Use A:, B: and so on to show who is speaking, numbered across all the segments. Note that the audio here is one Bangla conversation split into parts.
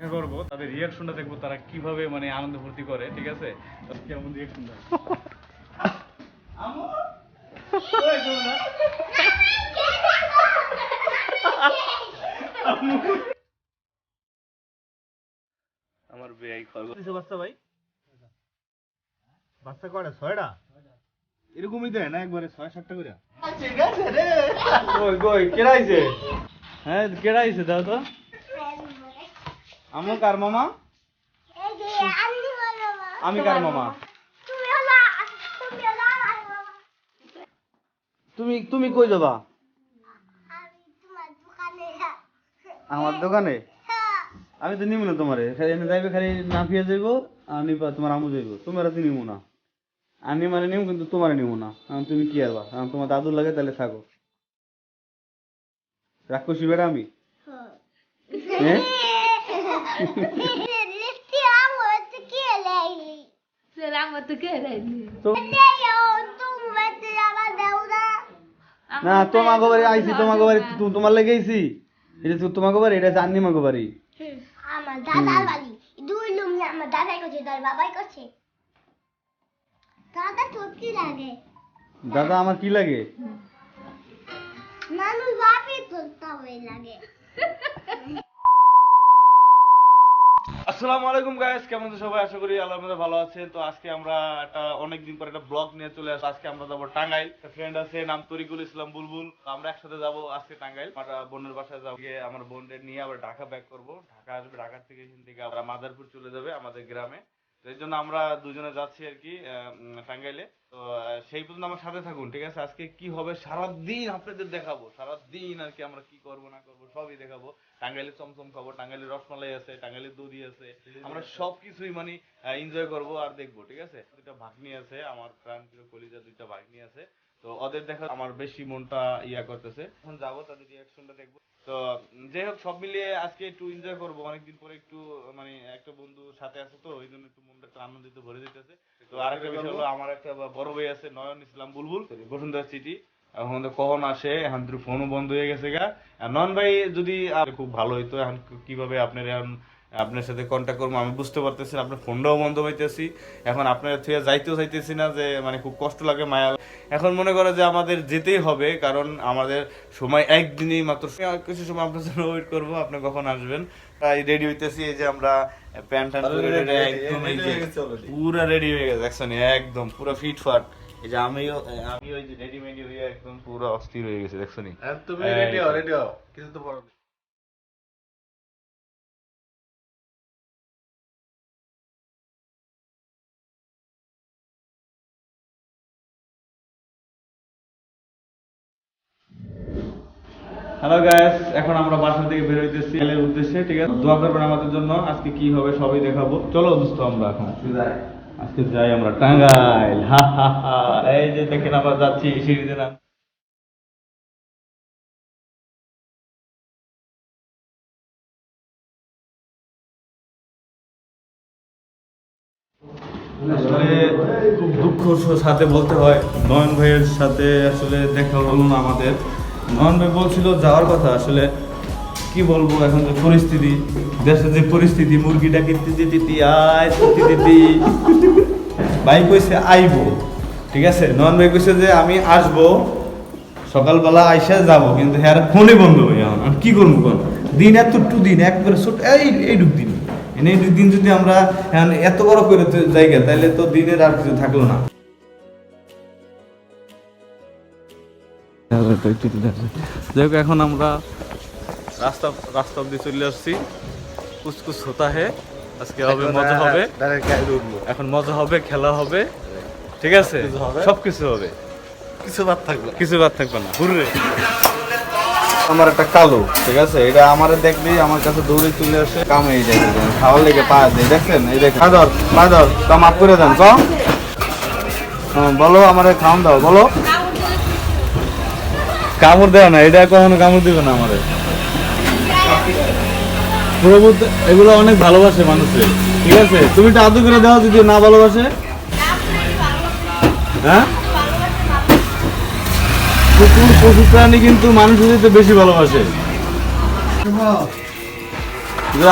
A: দেখা করব তাদের রিয়াকশনটা দেখব তারা কীভাবে মানে আনন্দ ফুর্তি করে ঠিক আছে? তো কেমন রিয়াকশন আমার খরগোশ
B: বাচ্চা ভাই? বাচ্চা কয়টা? ছয়টা? এরকমই দেয় না একবারে ছয় সাতটা করে
A: কই কই কেডাইছে হ্যাঁ কেডাইছে দাও তো। আমু কার মামা? আমি কার মামা?
B: তুমি তুমি কই যাবা? আমার দোকানে? আমি তো নিব না তোমারে। খালি এনে যাইবে খালি না ফিয়ে যাইব আর নিবা তোমার আমু যাইব। তোমার তো নিব না। আমি মানে নিব কিন্তু তোমার নিব না। কারণ তুমি কি আরবা কারণ তোমার দাদুর লাগে তাহলে থাকো। রাক্ষসী বেড়া আমি। হ্যাঁ। তো না তোমাকে বাড়ি আইছি তোমাকে বাড়ি তোমার লেগে আইছি। এটা তোমাকে বাড়ি এটা জানি মাকে বাড়ি।
C: আমার দাদার বাড়ি। দুই লুম আমার দাদাই করছে তার বাবাই করছে। দাদা তোর কি লাগে?
B: দাদা আমার কি লাগে?
C: মানুষ বাপি হয়ে লাগে।
A: আসসালামু আলাইকুম গাইস কেমন আছেন সবাই? আশা করি মধ্যে ভালো আছেন। তো আজকে আমরা একটা অনেক দিন পর একটা ব্লগ নিয়ে চলে আসি আজকে আমরা যাব টাঙ্গাইল। ফ্রেন্ড আছে, নাম তরিকুল ইসলাম বুলবুল। আমরা একসাথে যাব আজকে টাঙ্গাইল। আমার বোনের বাসায় যাব। গিয়ে আমার বোনদের নিয়ে আবার ঢাকা ব্যাক করব। ঢাকা আসবে ঢাকা থেকে এখান থেকে আমরা মাদারপুর চলে যাবে আমাদের গ্রামে। এই জন্য আমরা দুজনে যাচ্ছি আর কি টাঙ্গাইলে। তো সেই পর্যন্ত আমার সাথে থাকুন, ঠিক আছে? আজকে কি হবে? সারাদিন আপনাদের দেখাবো, সারাদিন আর কি আমরা কি করব, না করব, সবই দেখাবো। টাঙ্গাইলে চমচম খাব টাঙ্গাইলে রসমালাই আছে, টাঙ্গাইলে দধি আছে। আমরা সবকিছুই মানে এনজয় করব আর দেখব, ঠিক আছে? দুইটা ভাগ্নি আছে, আমার প্রাণ প্রিয় কলিজা দুইটা ভাগ্নি আছে। তো ওদের দেখা, আমার বেশি মনটা ইয়া করতেছে। এখন যাব, তাদের রিয়াকশনটা দেখব। তো যাই হোক সব মিলিয়ে আজকে একটু এনজয় করব। অনেকদিন পরে একটু মানে একটা বন্ধু সাথে আছে তো ওই জন্য একটু মনটা একটু আনন্দিত ভরে যেতেছে তো আরেকটা বিষয় হলো আমার একটা বড় ভাই আছে নয়ন ইসলাম বুলবুল বসুন্ধরা সিটি এখন তো কখন আসে এখন তো ফোনও বন্ধ হয়ে গেছে গা। নয়ন ভাই যদি খুব ভালো হইতো এখন কীভাবে আপনার এখন আপনার সাথে কন্ট্যাক্ট করব। আমি বুঝতে পারতেছি না, আপনার ফোনটাও বন্ধ পাইতেছি এখন আপনার থেকে যাইতেও চাইতেছি না যে মানে খুব কষ্ট লাগে মায়া। এখন মনে করে যে আমাদের যেতেই হবে কারণ আমাদের সময় একদিনই মাত্র কিছু সময় আপনার জন্য ওয়েট করব আপনি কখন আসবেন? তাই রেডি হইতেছি এই যে আমরা প্যান্ট একদম পুরা রেডি হয়ে গেছে দেখছেন? একদম পুরো ফিট ফাট এই যে আমিও আমি ওই যে রেডিমেডি হয়ে একদম পুরো অস্থির হয়ে গেছে দেখছেন
B: তুমি
A: ready হও,
B: রেডি হও। কিছু তো বড়
A: হ্যালো গাইস এখন আমরা বাসা থেকে বের হইতেছি। উদ্দেশ্যে ঠিক আছে? দোয়া করবেন আমাদের জন্য। আজকে কি হবে সবই দেখাবো। চলো দোস্ত আমরা এখন। আজকে যাই। আমরা টাঙ্গাইল। হা হা হা। এই যে দেখেন আমরা যাচ্ছি সিঁড়িতে নাম আসলে খুব দুঃখ সাথে বলতে হয়। নয়ন ভাইয়ের সাথে আসলে দেখা হলো না আমাদের। নয়ন ভাই বলছিল, যাওয়ার কথা, আসলে কি বলব, এখন যে পরিস্থিতি দেশের যে পরিস্থিতি, মুরগিটা কিনতে দিতি আয় সত্যি দিতি ভাই কইছে, আইবো। ঠিক আছে? নয়ন ভাই কইছে যে, আমি আসব, সকালবেলা আইসা যাব, কিন্তু হ্যাঁ ফোনে বন্ধ হয়ে এখন আমি কি করব কোন দিন এত টু দিন, একবারে ছোট, এই এই এইটুক দিন। এনে এইটুক দিন যদি আমরা এত বড় করে জায়গা তাহলে তো দিনের আর কিছু থাকল না। যাই হোক এখন আমরা রাস্তা রাস্তা অব্দি চলে আসছি। কুচকুচ হতা হে। আজকে হবে মজা হবে। এখন মজা হবে খেলা হবে। ঠিক আছে?
B: হবে?
A: সবকিছু হবে।
B: কিছু বাদ থাকবে
A: কিছু বাদ থাকবে না। হুররে
B: আমার একটা কালো ঠিক আছে? এটা আমার দেখবি আমার কাছে দৌড়ে চলে আসে কামে এই দেখে খাওয়ার লেগে পা দেয়। দেখছেন? এই দেখেন। পা ধর তা মাফ করে দেন বলো আমার খাওয়ান দাও বলো।
A: কামড় দেয় না, এটা কখনো কামড় দিবে না আমাদের। প্রভুত্ব এগুলো অনেক ভালোবাসে মানুষের, ঠিক আছে? তুমি একটু আদর করে দাও যদি না ভালোবাসে। হ্যাঁ? কুকুর, পশু, প্রাণী কিন্তু মানুষের চেয়ে বেশি ভালোবাসে।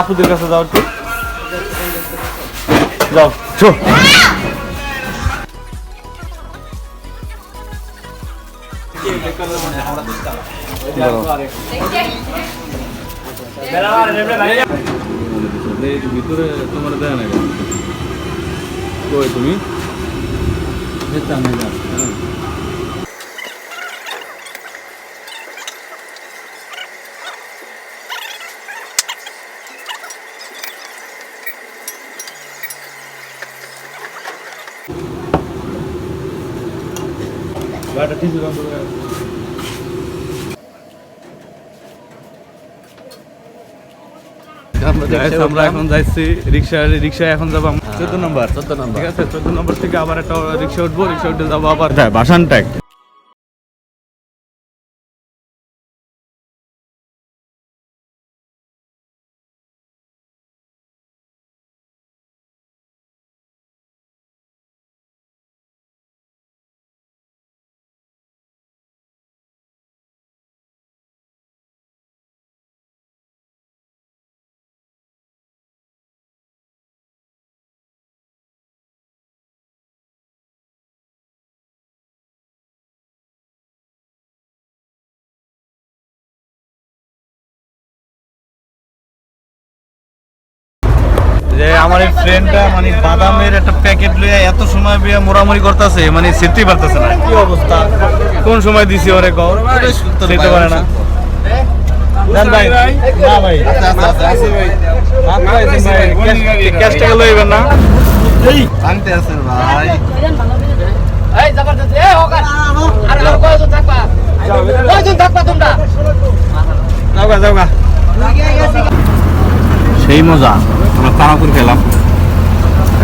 A: আপুদের কাছে যাও একটু। যাও ভিতরে তোমার দেয় না কই তুমি গাড়িটা ঠিক আছে Guys, আমরা এখন যাচ্ছি রিক্সা রিক্সায় এখন যাব চোদ্দ নম্বর চোদ্দ নম্বর। ঠিক আছে চোদ্দ নম্বর থেকে আবার একটা রিক্সা উঠবো রিক্সা উঠে যাব আবার। বাসান যে আমার এই ফ্রেন্ডটা মানে বাদামের একটা প্যাকেট লইয়া এত সময় বিয়া মোরামুরি করতেছে মানে সেরতেই পারতেছে না। কি অবস্থা? কোন সময় দিছি ওরে সেতে পারে না। জান ভাই না ভাই। আচ্ছা আচ্ছা আছে ভাই। ক্যাশ টাকা লইবেন না।
D: আনতে আছেন ভাই।
E: এই জবরদস্ত। এই হোক আর আর কয়জন থাকবা? কয়জন থাকবা তোমরা?
A: যাওগা যাওগা সেই মজা। আমরা তারাপুর খেলাম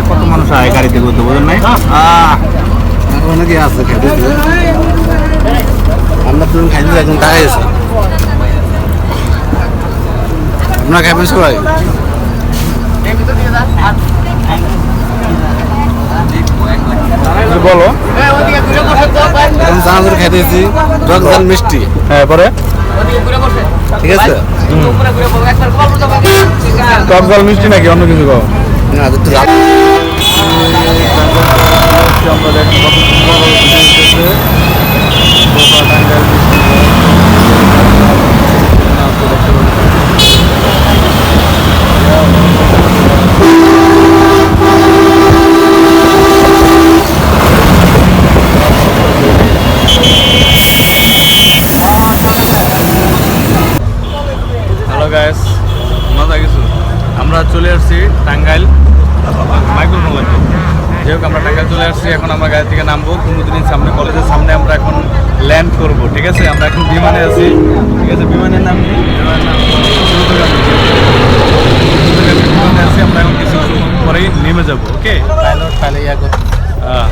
A: কত মানুষ আয় গাড়িতে ঘুরতে বোঝেন নাই?
D: অনেকে আছে খেতে আমরা তো খাইতে এখন টাকা এসে আপনারা খাবেন সবাই?
A: বলো।
D: খাইতেছি মিষ্টি।
A: হ্যাঁ পরে?
D: ঠিক আছে।
A: টক জল মিষ্টি নাকি? অন্য কিছু খাও।
D: না
A: দেখি কত সুন্দর উঠেছে বোবা টাঙ্গাইল হ্যালো গাইস মজা কিছু আমরা চলে আসছি টাঙ্গাইল মাইক্রোফোন লাগবে যাই হোক আমরা টাঙ্গাইল চলে আসছি এখন আমরা গাড়ি থেকে নামবো। কুমুদিনের সামনে কলেজের সামনে আমরা এখন ল্যান্ড করব ঠিক আছে? আমরা এখন বিমানে আছি। ঠিক আছে বিমানের নাম কি বিমানের নাম দ্রুতগামী। দ্রুতগামী বিমানে আছি আমরা এখন কিছু পরেই নেমে যাব ওকে?
D: পাইলট পাইলে ইয়া করতে
A: হ্যাঁ।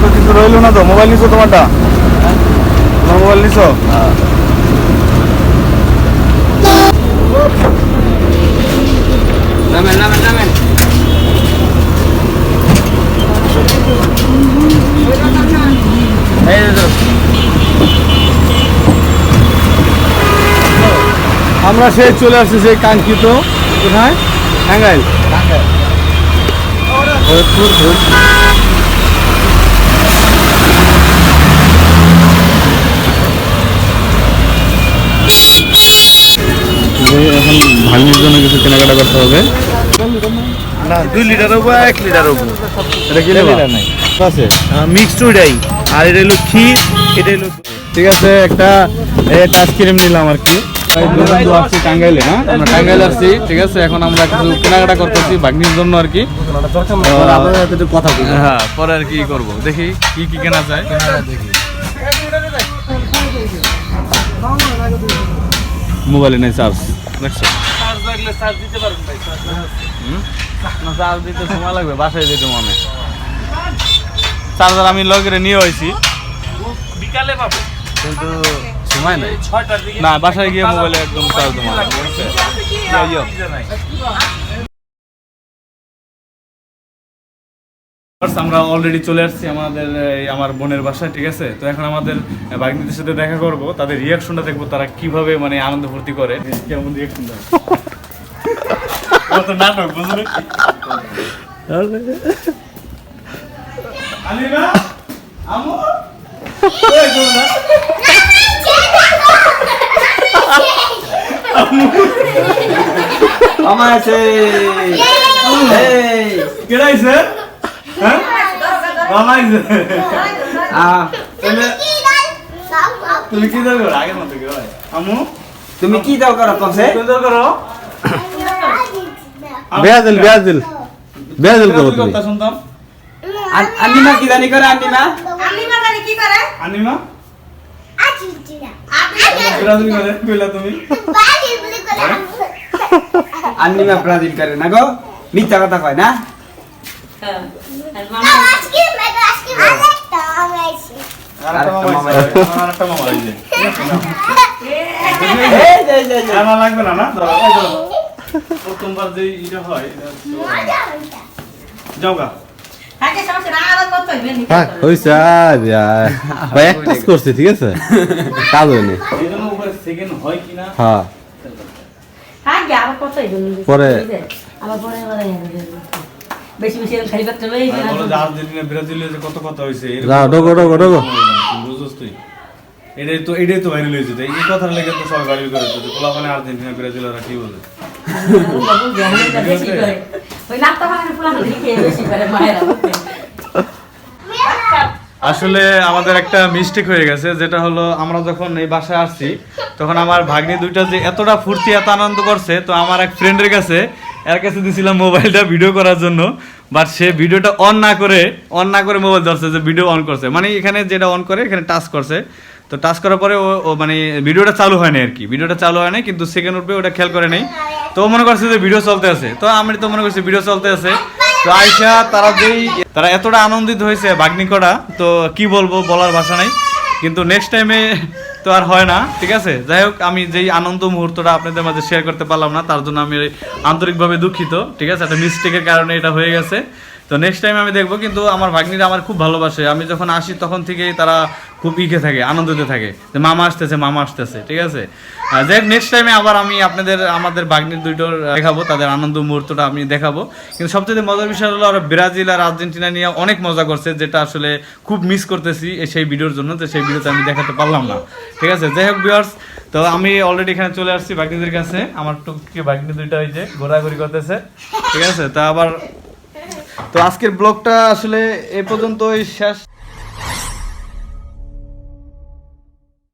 A: তো কিছু রইল না তো? মোবাইল নিছো তোমারটা? তোমার মোবাইল নিছো?
E: নামেন নামেন নামেন
A: এই যে আমরা সেই চলে আসছি সেই কাঙ্ক্ষিত কোথায়? টাঙ্গাইল। ভোজ। এখন ভাগ্নির জন্য কিছু কেনাকাটা করতে হবে।
D: না দুই লিটার হব এক লিটার হব।
A: এটা কি লিটার নাই। আছে?
D: মিক্সড ওইটাই আর এটা হলো ক্ষীর এটা হলো
A: ঠিক আছে একটা এটা ক্রিম নিলাম আর কি। টাঙ্গাইলে হ্যাঁ আমরা টাঙ্গাইলে আসছি ঠিক আছে? এখন আমরা কিছু কেনাকাটা করতেছি ভাগ্নির জন্য আর কি।
D: একটু কথা বলি
A: হ্যাঁ পরে আর কি করব। দেখি কি কি কেনা যায়।
D: দেখি
A: মোবাইলে নেই চার্জ। দেখছ?
E: চার্জ দিতে পারবেন ভাই
A: না চার্জ দিতে সময় লাগবে বাসায় যেতে মনে। চার্জার আমি লগেরে নিয়ে হয়েছি
E: বিকালে পাবো।
A: কিন্তু নেই না? বাসায় গিয়ে মোবাইলে একদম চার্জ আমরা অলরেডি চলে আসছি আমাদের এই আমার বোনের বাসায় ঠিক আছে? তো এখন আমাদের বাগনিদের সাথে দেখা করব। তাদের রিয়াকশনটা দেখব তারা কীভাবে মানে আনন্দ ফুর্তি করে। কেমন রিয়াকশন দেয় নাটক বুঝলি? আমু? না।
B: আমার আছে। এই।
A: কেডা আইছে? হ্যাঁ? মামা আইছে
B: আহ,
A: তাহলে তুমি কি দাও? করো? আগের মতো কি হয় আমু
B: তুমি কি দাও করো কমসে?
A: তুমি দাও করো।
D: বেয়াজিল বেয়াজিল। বেয়াজিল করো তুমি।
A: শুনতাম?
B: আন্নিমা কি জানি করে আন্নিমা
F: আমি কি করে?
A: আনিমা?
C: আছি চিনা
A: ব্রাজিল করে
B: না গো? মিথ্যা কথা কয় না?
A: লাগবে না না? ধরো প্রথমবার যে এটা হয় যাও গা।
D: এক কাজ করছি ঠিক আছে কাজ হয়নি
A: হ্যাঁ
D: পরে-
F: বেশি বেশি খালি করতে
A: আর্জেন্টিনা ব্রাজিলে যে কত কথা হইছে এরকম
D: যাও, ঢোকো, ঢোকো, ঢোকো।
A: তুই এটাই তো এটাই তো ভাইরাল হয়েছে তো এই কথার লেগে তো সবাই ভাইরাল করে পোলা মানে আর্জেন্টিনা ব্রাজিলরা কি বলে আসলে আমাদের একটা মিস্টেক হয়ে গেছে, যেটা হলো আমরা যখন এই বাসায় আসছি, তখন আমার ভাগ্নি দুইটা যে এতটা ফুর্তি, এত আনন্দ করছে, তো আমার এক ফ্রেন্ডের কাছে, এর কাছে দিয়েছিলাম মোবাইলটা ভিডিও করার জন্য বাট সে ভিডিওটা অন না করে অন না করে মোবাইল ধরছে, যে ভিডিও অন করছে। মানে এখানে যেটা অন করে, এখানে টাচ করছে। তো টাচ করার পরে ও মানে ভিডিওটা চালু হয় না আর কি। ভিডিওটা চালু হয় না কিন্তু সেকেন্ড উঠবে, ওটা খেয়াল করে নেই। তো মনে করছে যে ভিডিও চলতে আছে। তো আমি তো মনে করছি ভিডিও চলতে আছে। তো আয়সা তারা যেই তারা এতটা আনন্দিত হয়েছে বাগ্নি করা, তো কি বলব বলার ভাষা নাই। কিন্তু নেক্সট টাইমে তো আর হয় না, ঠিক আছে? যাই হোক, আমি যেই আনন্দ মুহূর্তটা আপনাদের মাঝে শেয়ার করতে পারলাম না, তার জন্য আমি আন্তরিকভাবে দুঃখিত, ঠিক আছে? একটা মিস্টেকের কারণে এটা হয়ে গেছে। তো নেক্সট টাইম আমি দেখব, কিন্তু আমার ভাগ্নিরা আমার খুব ভালোবাসে। আমি যখন আসি, তখন থেকেই তারা খুব ইকে থাকে, আনন্দতে থাকে যে মামা আসতেছে মামা আসতেছে, ঠিক আছে? আর যাই নেক্সট টাইমে আবার আমি আপনাদের, আমাদের বাগ্নির দুইটোর দেখাবো, তাদের আনন্দ মুহূর্তটা আমি দেখাবো। কিন্তু সবচেয়ে মজার বিষয় হলো ওরা ব্রাজিল আর আর্জেন্টিনা নিয়ে অনেক মজা করছে, যেটা আসলে খুব মিস করতেছি সেই ভিডিওর জন্য, তো সেই ভিডিওতে আমি দেখাতে পারলাম না। ঠিক আছে? যাই হোক বিয়ার্স তো আমি অলরেডি এখানে চলে আসছি বাগ্নিদের কাছে। আমার টুকি বাগ্নি দুইটা ওই যে ঘোরাঘুরি করতেছে। ঠিক আছে? তা আবার তো আজকের ব্লগটা আসলে এ পর্যন্তই শেষ।